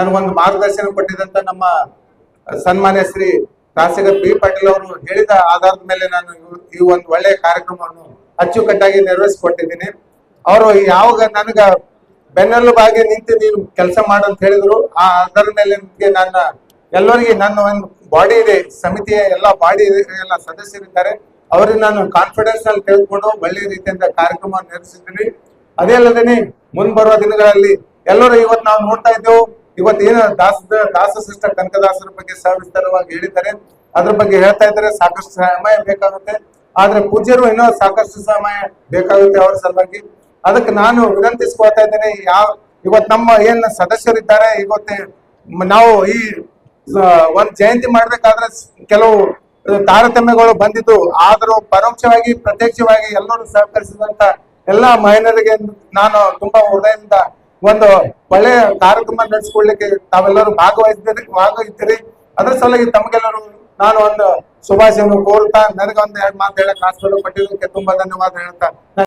ನನಗೊಂದು ಮಾರ್ಗದರ್ಶನ ಕೊಟ್ಟಿದಂತ ನಮ್ಮ ಸನ್ಮಾನ್ಯ ಶ್ರೀ ರಾಜಶೇಖರ್ ಬಿ ಪಾಟೀಲ್ ಅವರು ಹೇಳಿದ ಆಧಾರದ ಮೇಲೆ ನಾನು ಈ ಒಂದು ಒಳ್ಳೆಯ ಕಾರ್ಯಕ್ರಮವನ್ನು ಅಚ್ಚುಕಟ್ಟಾಗಿ ನೆರವೇರಿಸಿಕೊಟ್ಟಿದ್ದೀನಿ. ಅವರು ಯಾವಾಗ ನನಗ ಬೆನ್ನೆಲುಬಾಗಿ ನಿಂತು ನೀನು ಕೆಲಸ ಮಾಡು ಅಂತ ಹೇಳಿದ್ರು, ಆ ಅದರ ಮೇಲೆ ನನ್ನ ಎಲ್ಲರಿಗೆ ನನ್ನ ಒಂದು ಬಾಡಿ ಇದೆ, ಸಮಿತಿಯ ಎಲ್ಲ ಬಾಡಿ ಎಲ್ಲ ಸದಸ್ಯರಿದ್ದಾರೆ ಅವರಿಗೆ ನಾನು ಕಾನ್ಫಿಡೆನ್ಸ್ನಲ್ಲಿ ತೆಗೆದುಕೊಂಡು ಒಳ್ಳೆಯ ರೀತಿಯಿಂದ ಕಾರ್ಯಕ್ರಮ ನಡೆಸಿದ್ದೀನಿ ಅದೇ ಅಲ್ಲದೆ ಮುಂಬರುವ ದಿನಗಳಲ್ಲಿ ಎಲ್ಲರೂ ಇವತ್ತು ನಾವು ನೋಡ್ತಾ ಇದ್ದೇವೆ. ಇವತ್ತು ಏನು ದಾಸ ದಾಸ ಸಿಸ್ಟರ್ ಕನಕದಾಸರ ಬಗ್ಗೆ ಸವಿಸ್ತಾರವಾಗಿ ಹೇಳಿದ್ದಾರೆ. ಅದ್ರ ಬಗ್ಗೆ ಹೇಳ್ತಾ ಇದ್ದಾರೆ, ಸಾಕಷ್ಟು ಸಮಯ ಬೇಕಾಗುತ್ತೆ. ಆದ್ರೆ ಪೂಜ್ಯರು ಇನ್ನೂ ಸಾಕಷ್ಟು ಸಮಯ ಬೇಕಾಗುತ್ತೆ ಅವರ ಸಲುವಾಗಿ. ಅದಕ್ಕೆ ನಾನು ವಿನಂತಿಸ್ಕೊಳ್ತಾ ಇದ್ದೇನೆ, ಯಾವ ಇವತ್ ನಮ್ಮ ಏನ್ ಸದಸ್ಯರಿದ್ದಾರೆ, ಇವತ್ತೆ ನಾವು ಈ ಒಂದ್ ಜಯಂತಿ ಮಾಡ್ಬೇಕಾದ್ರೆ ಕೆಲವು ತಾರತಮ್ಯಗಳು ಬಂದಿದ್ದು. ಆದರೂ ಪರೋಕ್ಷವಾಗಿ, ಪ್ರತ್ಯಕ್ಷವಾಗಿ ಎಲ್ಲರೂ ಸಹಕರಿಸಿದಂತ ಎಲ್ಲಾ ಮಹಿಳೆಯರಿಗೆ ನಾನು ತುಂಬಾ ಹೃದಯದಿಂದ ಒಂದು ಒಳ್ಳೆಯ ಕಾರ್ಯಕ್ರಮ ನಡೆಸ್ಕೊಳ್ಳಿಕ್ಕೆ ತಾವೆಲ್ಲರೂ ಭಾಗವಹಿಸಿದ್ರಿ ಭಾಗವಹಿಸ್ತೀರಿ. ಅದ್ರ ಸಲುವಾಗಿ ತಮಗೆಲ್ಲರೂ ನಾನು ಒಂದು ಶುಭಾಶಯವನ್ನು ಕೋರುತ್ತಾ, ನನಗೊಂದು ಎರಡು ಮಾತು ಹೇಳಕ್ ಆಸ್ಪದ ಪಟ್ಟಿದ್ದಕ್ಕೆ ತುಂಬಾ ಧನ್ಯವಾದ ಹೇಳ್ತಾ